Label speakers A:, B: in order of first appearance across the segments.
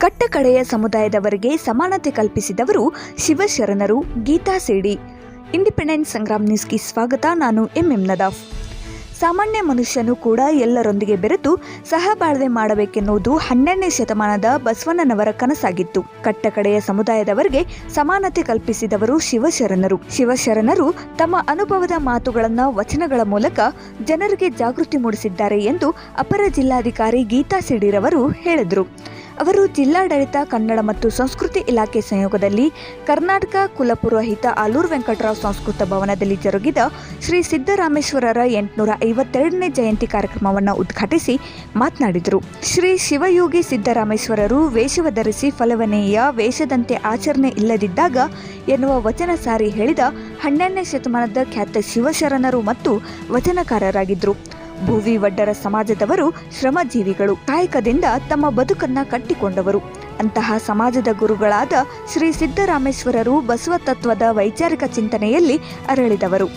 A: ಕಟ್ಟಕಡೆಯ ಸಮುದಾಯದವರಿಗೆ ಸಮಾನತೆ ಕಲ್ಪಿಸಿದವರು ಶಿವಶರಣರು. ಗೀತಾ ಸೇಡಿ. ಇಂಡಿಪೆಂಡೆಂಟ್ ಸಂಗ್ರಾಮ್ ನ್ಯೂಸ್ಗೆ ಸ್ವಾಗತ. ನಾನು ಎಂ ಎಂ ನದಾಫ್. ಸಾಮಾನ್ಯ ಮನುಷ್ಯನು ಕೂಡ ಎಲ್ಲರೊಂದಿಗೆ ಬೆರೆತು ಸಹಬಾಳ್ವೆ ಮಾಡಬೇಕೆನ್ನುವುದು ಹನ್ನೆರಡನೇ ಶತಮಾನದ ಬಸವಣ್ಣನವರ ಕನಸಾಗಿತ್ತು. ಕಟ್ಟಕಡೆಯ ಸಮುದಾಯದವರಿಗೆ ಸಮಾನತೆ ಕಲ್ಪಿಸಿದವರು ಶಿವಶರಣರು. ಶಿವಶರಣರು ತಮ್ಮ ಅನುಭವದ ಮಾತುಗಳನ್ನು ವಚನಗಳ ಮೂಲಕ ಜನರಿಗೆ ಜಾಗೃತಿ ಮೂಡಿಸಿದ್ದಾರೆ ಎಂದು ಅಪರ ಜಿಲ್ಲಾಧಿಕಾರಿ ಗೀತಾ ಸಿಡಿರವರು ಹೇಳಿದರು. ಅವರು ಜಿಲ್ಲಾಡಳಿತ, ಕನ್ನಡ ಮತ್ತು ಸಂಸ್ಕೃತಿ ಇಲಾಖೆ ಸಂಯೋಗದಲ್ಲಿ ಕರ್ನಾಟಕ ಕುಲಪುರೋಹಿತ ಆಲೂರು ವೆಂಕಟರಾವ್ ಸಂಸ್ಕೃತ ಭವನದಲ್ಲಿ ಜರುಗಿದ ಶ್ರೀ ಸಿದ್ದರಾಮೇಶ್ವರರ ಎಂಟುನೂರ ಐವತ್ತೆರಡನೇ ಜಯಂತಿ ಕಾರ್ಯಕ್ರಮವನ್ನು ಉದ್ಘಾಟಿಸಿ ಮಾತನಾಡಿದರು. ಶ್ರೀ ಶಿವಯೋಗಿ ಸಿದ್ದರಾಮೇಶ್ವರರು ವೇಷವ ಧರಿಸಿ ಫಲವನೆಯ ವೇಷದಂತೆ ಆಚರಣೆ ಇಲ್ಲದಿದ್ದಾಗ ಎನ್ನುವ ವಚನ ಸಾರಿ ಹೇಳಿದ ಹನ್ನೆರಡನೇ ಶತಮಾನದ ಖ್ಯಾತ ಶಿವಶರಣರು ಮತ್ತು ವಚನಕಾರರಾಗಿದ್ದರು. ಭೂವಿ ವಡ್ಡರ ಸಮಾಜದವರು ಶ್ರಮಜೀವಿಗಳು. ಕಾಯಕದಿಂದ ತಮ್ಮ ಬದುಕನ್ನ ಕಟ್ಟಿಕೊಂಡವರು. ಅಂತಹ ಸಮಾಜದ ಗುರುಗಳಾದ ಶ್ರೀ ಸಿದ್ದರಾಮೇಶ್ವರರು ಬಸವ ತತ್ವದ ವೈಚಾರಿಕ ಚಿಂತನೆಯಲ್ಲಿ ಅರಳಿದವರು.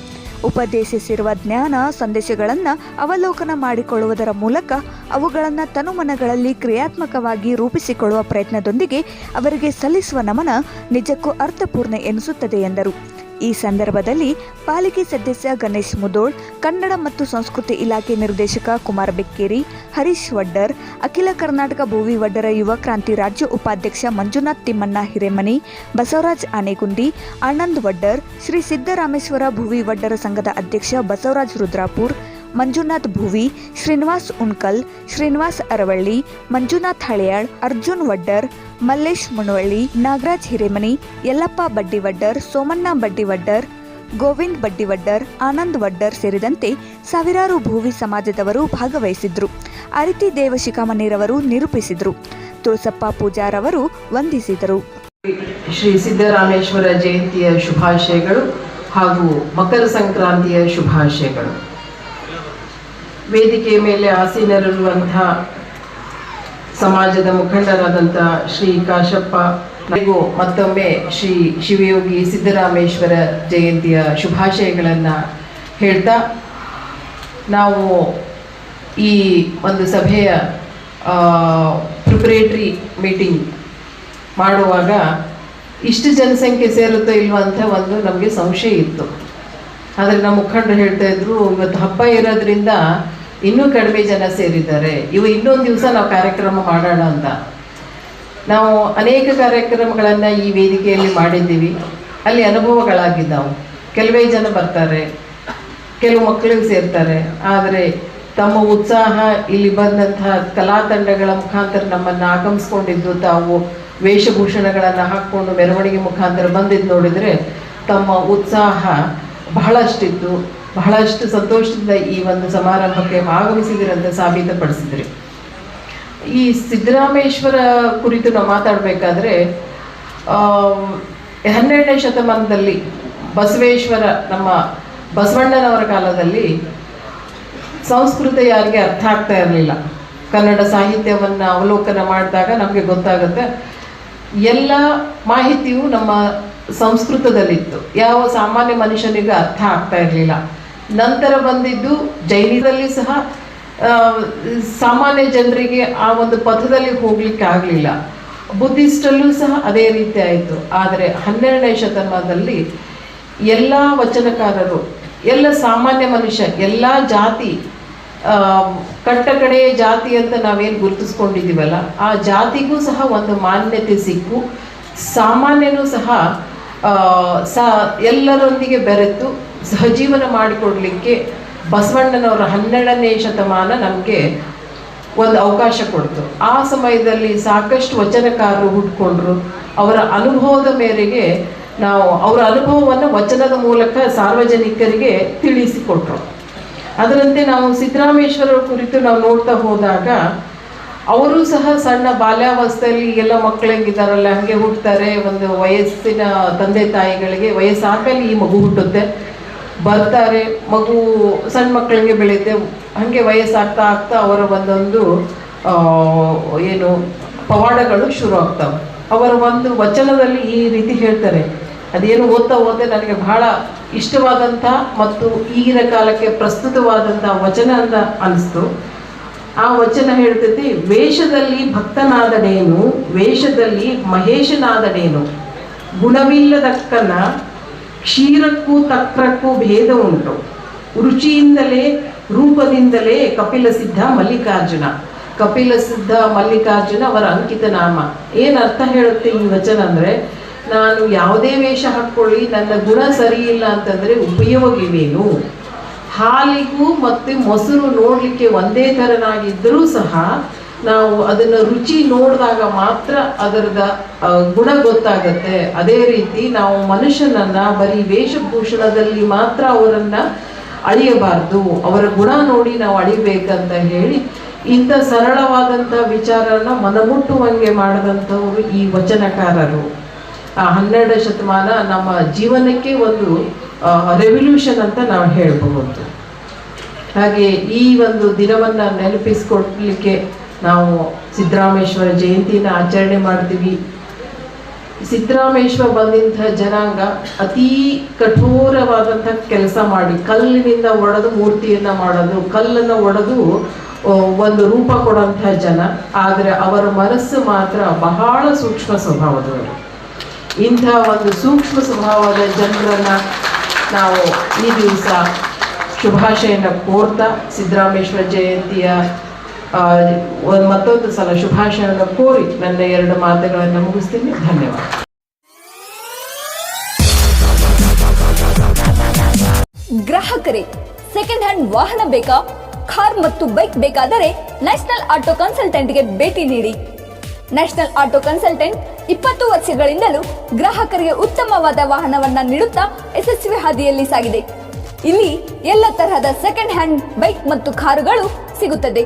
A: ಉಪದೇಶಿಸಿರುವ ಜ್ಞಾನ ಸಂದೇಶಗಳನ್ನು ಅವಲೋಕನ ಮಾಡಿಕೊಳ್ಳುವುದರ ಮೂಲಕ ಅವುಗಳನ್ನು ತನುಮನಗಳಲ್ಲಿ ಕ್ರಿಯಾತ್ಮಕವಾಗಿ ರೂಪಿಸಿಕೊಳ್ಳುವ ಪ್ರಯತ್ನದೊಂದಿಗೆ ಅವರಿಗೆ ಸಲ್ಲಿಸುವ ನಮನ ನಿಜಕ್ಕೂ ಅರ್ಥಪೂರ್ಣ ಎನಿಸುತ್ತದೆ ಎಂದರು. ಈ ಸಂದರ್ಭದಲ್ಲಿ ಪಾಲಿಕೆ ಸದಸ್ಯ ಗಣೇಶ್ ಮುದೋಳ್, ಕನ್ನಡ ಮತ್ತು ಸಂಸ್ಕೃತಿ ಇಲಾಖೆ ನಿರ್ದೇಶಕ ಕುಮಾರ್ ಬೆಕ್ಕೇರಿ, ಹರೀಶ್ ವಡ್ಡರ್, ಅಖಿಲ ಕರ್ನಾಟಕ ಭೂವಿ ವಡ್ಡರ ಯುವ ಕ್ರಾಂತಿ ರಾಜ್ಯ ಉಪಾಧ್ಯಕ್ಷ ಮಂಜುನಾಥ್ ತಿಮ್ಮಣ್ಣ ಹಿರೇಮನಿ, ಬಸವರಾಜ್ ಆನೆಗುಂದಿ, ಆನಂದ್ ವಡ್ಡರ್, ಶ್ರೀ ಸಿದ್ದರಾಮೇಶ್ವರ ಭೂವಿ ವಡ್ಡರ ಸಂಘದ ಅಧ್ಯಕ್ಷ ಬಸವರಾಜ್ ರುದ್ರಾಪುರ್ ಮಂಜುನಾಥ್ ಭುವಿ, ಶ್ರೀನಿವಾಸ್ ಉಣ್ಕಲ್ ಶ್ರೀನಿವಾಸ್ ಅರವಳ್ಳಿ, ಮಂಜುನಾಥ್ ಹಳೆಯಾಳ್, ಅರ್ಜುನ್ ವಡ್ಡರ್, ಮಲ್ಲೇಶ್ ಮುನವಳ್ಳಿ ನಾಗರಾಜ್ ಹಿರೇಮನಿ, ಯಲ್ಲಪ್ಪ ಬಡ್ಡಿವಡ್ಡರ್ ಸೋಮಣ್ಣ ಬಡ್ಡಿವಡ್ಡರ್ ಗೋವಿಂದ್ ಬಡ್ಡಿವಡ್ಡರ್ ಆನಂದ್ ವಡ್ಡರ್ ಸೇರಿದಂತೆ ಸಾವಿರಾರು ಭೂವಿ ಸಮಾಜದವರು ಭಾಗವಹಿಸಿದ್ರು. ಅರಿತಿ ದೇವಶಿಖಾಮಣಿರವರು ನಿರೂಪಿಸಿದರು. ತುಳಸಪ್ಪ ಪೂಜಾರವರು ವಂದಿಸಿದರು.
B: ಶ್ರೀ ಸಿದ್ದರಾಮೇಶ್ವರ ಜಯಂತಿಯ ಶುಭಾಶಯಗಳು ಹಾಗೂ ಮಕರ ಸಂಕ್ರಾಂತಿಯ ಶುಭಾಶಯಗಳು. ವೇದಿಕೆಯ ಮೇಲೆ ಆಸೀನರಿರುವಂತಹ ಸಮಾಜದ ಮುಖಂಡರಾದಂಥ ಶ್ರೀ ಕಾಶಪ್ಪ, ಹಾಗೂ ಮತ್ತೊಮ್ಮೆ ಶ್ರೀ ಶಿವಯೋಗಿ ಸಿದ್ದರಾಮೇಶ್ವರ ಜಯಂತಿಯ ಶುಭಾಶಯಗಳನ್ನು ಹೇಳ್ತಾ, ನಾವು ಈ ಒಂದು ಸಭೆಯ ಪ್ರಿಪರೇಟ್ರಿ ಮೀಟಿಂಗ್ ಮಾಡುವಾಗ ಇಷ್ಟು ಜನಸಂಖ್ಯೆ ಸೇರುತ್ತೋ ಇಲ್ವಾ ಅಂತ ಒಂದು ನಮಗೆ ಸಂಶಯ ಇತ್ತು. ಆದರೆ ನಮ್ಮ ಮುಖಂಡರು ಹೇಳ್ತಾ ಇದ್ರು, ಇವತ್ತು ಹಬ್ಬ ಇರೋದ್ರಿಂದ ಇನ್ನೂ ಕಡಿಮೆ ಜನ ಸೇರಿದ್ದಾರೆ. ಇವು ಇನ್ನೊಂದು ದಿವಸ ನಾವು ಕಾರ್ಯಕ್ರಮ ಮಾಡೋಣ ಅಂತ. ನಾವು ಅನೇಕ ಕಾರ್ಯಕ್ರಮಗಳನ್ನು ಈ ವೇದಿಕೆಯಲ್ಲಿ ಮಾಡಿದ್ದೀವಿ. ಅಲ್ಲಿ ಅನುಭವಗಳಾಗಿದ್ದಾವೆ. ಕೆಲವೇ ಜನ ಬರ್ತಾರೆ. ಕೆಲವು ಮಕ್ಕಳಿಗೆ ಸೇರ್ತಾರೆ. ಆದರೆ ತಮ್ಮ ಉತ್ಸಾಹ ಇಲ್ಲಿ ಬಂದಂತಹ ಕಲಾ ತಂಡಗಳ ಮುಖಾಂತರ ನಮ್ಮನ್ನು ಆಗಮಿಸ್ಕೊಂಡಿದ್ದು, ತಾವು ವೇಷಭೂಷಣಗಳನ್ನು ಹಾಕ್ಕೊಂಡು ಮೆರವಣಿಗೆ ಮುಖಾಂತರ ಬಂದಿದ್ದು ನೋಡಿದರೆ ತಮ್ಮ ಉತ್ಸಾಹ ಬಹಳಷ್ಟಿತ್ತು. ಬಹಳಷ್ಟು ಸಂತೋಷದಿಂದ ಈ ಒಂದು ಸಮಾರಂಭಕ್ಕೆ ಆಗಮಿಸಿದಿರಂತ ಸಾಬೀತುಪಡಿಸಿದ್ರಿ. ಈ ಸಿದ್ದರಾಮೇಶ್ವರ ಕುರಿತು ನಾವು ಮಾತಾಡಬೇಕಾದ್ರೆ ಹನ್ನೆರಡನೇ ಶತಮಾನದಲ್ಲಿ ಬಸವೇಶ್ವರ, ನಮ್ಮ ಬಸವಣ್ಣನವರ ಕಾಲದಲ್ಲಿ ಸಂಸ್ಕೃತ ಯಾರಿಗೆ ಅರ್ಥ ಆಗ್ತಾ ಇರಲಿಲ್ಲ. ಕನ್ನಡ ಸಾಹಿತ್ಯವನ್ನು ಅವಲೋಕನ ಮಾಡಿದಾಗ ನಮಗೆ ಗೊತ್ತಾಗುತ್ತೆ, ಎಲ್ಲ ಮಾಹಿತಿಯು ನಮ್ಮ ಸಂಸ್ಕೃತದಲ್ಲಿತ್ತು. ಯಾವ ಸಾಮಾನ್ಯ ಮನುಷ್ಯನಿಗೆ ಅರ್ಥ ಆಗ್ತಾ ಇರಲಿಲ್ಲ. ನಂತರ ಬಂದಿದ್ದು ಜೈನಿದಲ್ಲಿ ಸಹ ಸಾಮಾನ್ಯ ಜನರಿಗೆ ಆ ಒಂದು ಪಥದಲ್ಲಿ ಹೋಗ್ಲಿಕ್ಕೆ ಆಗಲಿಲ್ಲ. ಬುದ್ಧಿಸ್ಟಲ್ಲೂ ಸಹ ಅದೇ ರೀತಿ ಆಯಿತು. ಆದರೆ ಹನ್ನೆರಡನೇ ಶತಮಾನದಲ್ಲಿ ಎಲ್ಲ ವಚನಕಾರರು, ಎಲ್ಲ ಸಾಮಾನ್ಯ ಮನುಷ್ಯ, ಎಲ್ಲ ಜಾತಿ ಕಟ್ಟಕಡೆಯ ಜಾತಿ ಅಂತ ನಾವೇನು ಗುರುತಿಸ್ಕೊಂಡಿದ್ದೀವಲ್ಲ, ಆ ಜಾತಿಗೂ ಸಹ ಒಂದು ಮಾನ್ಯತೆ ಸಿಕ್ಕು. ಸಾಮಾನ್ಯನೂ ಸಹ ಎಲ್ಲರೊಂದಿಗೆ ಬೆರೆತು ಸಹಜೀವನ ಮಾಡಿಕೊಡ್ಲಿಕ್ಕೆ ಬಸವಣ್ಣನವರ ಹನ್ನೆರಡನೇ ಶತಮಾನ ನಮಗೆ ಒಂದು ಅವಕಾಶ ಕೊಡ್ತು. ಆ ಸಮಯದಲ್ಲಿ ಸಾಕಷ್ಟು ವಚನಕಾರರು ಹುಟ್ಕೊಂಡ್ರು. ಅವರ ಅನುಭವದ ಮೇರೆಗೆ ನಾವು ಅವರ ಅನುಭವವನ್ನು ವಚನದ ಮೂಲಕ ಸಾರ್ವಜನಿಕರಿಗೆ ತಿಳಿಸಿಕೊಟ್ರು. ಅದರಂತೆ ನಾವು ಸಿದ್ದರಾಮೇಶ್ವರರ ಕುರಿತು ನಾವು ನೋಡ್ತಾ ಹೋದಾಗ ಅವರು ಸಹ ಸಣ್ಣ ಬಾಲ್ಯಾವಸ್ಥೆಯಲ್ಲಿ ಎಲ್ಲ ಮಕ್ಕಳು ಹೆಂಗಿದ್ದಾರಲ್ಲ, ಹಾಗೆ ಹುಟ್ಟುತ್ತಾರೆ ಒಂದು ವಯಸ್ಸಿನ ತಂದೆ ತಾಯಿಗಳಿಗೆ ವಯಸ್ಸಾದ್ಮೇಲೆ ಈ ಮಗು ಹುಟ್ಟುತ್ತೆ. ಬರ್ತಾರೆ, ಮಗು ಸಣ್ಣ ಮಕ್ಕಳಿಗೆ ಬೆಳೆಯುತ್ತೆ ಹಾಗೆ ವಯಸ್ಸಾಗ್ತಾ ಆಗ್ತಾ ಅವರ ಒಂದೊಂದು ಏನು ಪವಾಡಗಳು ಶುರು ಆಗ್ತವೆ. ಅವರ ಒಂದು ವಚನದಲ್ಲಿ ಈ ರೀತಿ ಹೇಳ್ತಾರೆ, ಅದೇನು ಓದ್ತಾ ಓದ್ತಾ ನನಗೆ ಬಹಳ ಇಷ್ಟವಾದಂಥ ಮತ್ತು ಈಗಿನ ಕಾಲಕ್ಕೆ ಪ್ರಸ್ತುತವಾದಂಥ ವಚನ ಅಂತ ಅನಿಸ್ತು. ಆ ವಚನ ಹೇಳ್ತೈತಿ, ವೇಷದಲ್ಲಿ ಭಕ್ತನಾದನೇನು, ವೇಷದಲ್ಲಿ ಮಹೇಶನಾದನೇನು, ಗುಣವಿಲ್ಲದಕ್ಕನ ಕ್ಷೀರಕ್ಕೂ ತಕ್ರಕ್ಕೂ ಭೇದ ಉಂಟು. ರುಚಿಯಿಂದಲೇ, ರೂಪದಿಂದಲೇ ಕಪಿಲ ಸಿದ್ಧ ಮಲ್ಲಿಕಾರ್ಜುನ. ಕಪಿಲ ಸಿದ್ಧ ಮಲ್ಲಿಕಾರ್ಜುನ ಅವರ ಅಂಕಿತ ನಾಮ ಏನ್ ಅರ್ಥ ಹೇಳುತ್ತೆ ಈ ವಚನ ಅಂದ್ರೆ, ನಾನು ಯಾವುದೇ ವೇಷ ಹಾಕೊಳ್ಳಿ ನನ್ನ ಗುಣ ಸರಿ ಇಲ್ಲ ಅಂತಂದ್ರೆ ಉಪಯೋಗವೇನು? ಹಾಲಿಗೂ ಮತ್ತು ಮೊಸರು ನೋಡಲಿಕ್ಕೆ ಒಂದೇ ಥರನಾಗಿದ್ದರೂ ಸಹ ನಾವು ಅದನ್ನು ರುಚಿ ನೋಡಿದಾಗ ಮಾತ್ರ ಅದರದ ಗುಣ ಗೊತ್ತಾಗತ್ತೆ. ಅದೇ ರೀತಿ ನಾವು ಮನುಷ್ಯನನ್ನ ಬರೀ ವೇಷಭೂಷಣದಲ್ಲಿ ಮಾತ್ರ ಅವರನ್ನ ಅಳಿಯಬಾರ್ದು. ಅವರ ಗುಣ ನೋಡಿ ನಾವು ಅಳಿಬೇಕಂತ ಹೇಳಿ ಇಂಥ ಸರಳವಾದಂಥ ವಿಚಾರನ ಮನಮುಟ್ಟುವಂಗೆ ಮಾಡಿದಂಥವರು ಈ ವಚನಕಾರರು. ಆ ಹನ್ನೆರಡು ಶತಮಾನ ನಮ್ಮ ಜೀವನಕ್ಕೆ ಒಂದು ರೆವಲ್ಯೂಷನ್ ಅಂತ ನಾವು ಹೇಳಬಹುದು. ಹಾಗೆ ಈ ಒಂದು ದಿನವನ್ನ ನೆನಪಿಸ್ಕೊಡ್ಲಿಕ್ಕೆ ನಾವು ಸಿದ್ದರಾಮೇಶ್ವರ ಜಯಂತಿನ ಆಚರಣೆ ಮಾಡ್ತೀವಿ. ಸಿದ್ದರಾಮೇಶ್ವರ ಬಂದಂತಹ ಜನಾಂಗ ಅತೀ ಕಠೋರವಾದಂಥ ಕೆಲಸ ಮಾಡಿ, ಕಲ್ಲಿನಿಂದ ಒಡೆದು ಮೂರ್ತಿಯನ್ನ ಮಾಡೋದು, ಕಲ್ಲನ್ನು ಒಡೆದು ಒಂದು ರೂಪ ಕೊಡುವಂಥ ಜನ. ಆದರೆ ಅವರ ಮನಸ್ಸು ಮಾತ್ರ ಬಹಳ ಸೂಕ್ಷ್ಮ ಸ್ವಭಾವದವರು. ಇಂಥ ಒಂದು ಸೂಕ್ಷ್ಮ ಸ್ವಭಾವದ ಜನರನ್ನ ನಾವು ಈ ದಿವಸ ಶುಭಾಶಯನ ಕೋರ್ತಾ, ಸಿದ್ದರಾಮೇಶ್ವರ ಜಯಂತಿಯ ಮತ್ತೊಂದು ಸಲ ಶುಭಾಶಯವನ್ನು ಕೋರಿ ನನ್ನ ಎರಡು ಮಾತುಗಳನ್ನು ಮುಗಿಸ್ತೀನಿ. ಧನ್ಯವಾದ.
C: ಗ್ರಾಹಕರೇ ಸೆಕೆಂಡ್ ಹ್ಯಾಂಡ್ ವಾಹನ ಬೇಕಾ? ಕಾರ್ ಮತ್ತು ಬೈಕ್ ಬೇಕಾದರೆ ನ್ಯಾಷನಲ್ ಆಟೋ ಕನ್ಸಲ್ಟೆಂಟ್ಗೆ ಭೇಟಿ ನೀಡಿ. ನ್ಯಾಷನಲ್ ಆಟೋ ಕನ್ಸಲ್ಟೆಂಟ್ ಇಪ್ಪತ್ತು ವರ್ಷಗಳಿಂದಲೂ ಗ್ರಾಹಕರಿಗೆ ಉತ್ತಮವಾದ ವಾಹನವನ್ನ ನೀಡುತ್ತಾ ಯಶಸ್ವಿ ಹಾದಿಯಲ್ಲಿ ಸಾಗಿದೆ. ಇಲ್ಲಿ ಎಲ್ಲ ತರಹದ ಸೆಕೆಂಡ್ ಹ್ಯಾಂಡ್ ಬೈಕ್ ಮತ್ತು ಕಾರುಗಳು ಸಿಗುತ್ತದೆ.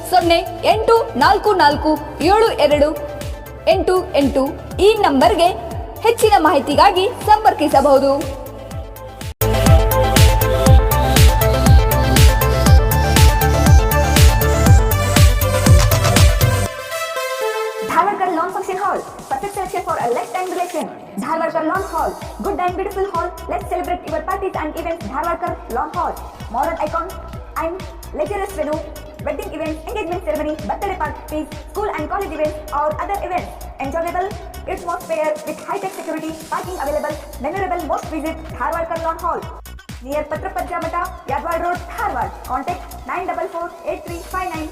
C: ಸೊನ್ನೆ ಎಂಟು ನಾಲ್ಕು ನಾಲ್ಕು ಏಳು ಎರಡು ಎಂಟು ಎಂಟು ಈ ನಂಬರ್ಗೆ ಹೆಚ್ಚಿನ ಮಾಹಿತಿಗಾಗಿ ಸಂಪರ್ಕಿಸಬಹುದು
D: Dharwarkar Lawn Function Hall. Perfect for for a time relation. Lawn hall good and beautiful hall. Let's celebrate your parties and events. Dharwarkar Lawn Hall. Modern icon and leisure venue. Wedding events, engagement ceremony, birthday parties, school and college events or other events. Enjoyable atmosphere with high-tech security, parking available. Memorable most visit Dharwarkar Lawn Hall. Near Patrapajja Mata, Yadwad Road, Dharwad. Contact 944 8359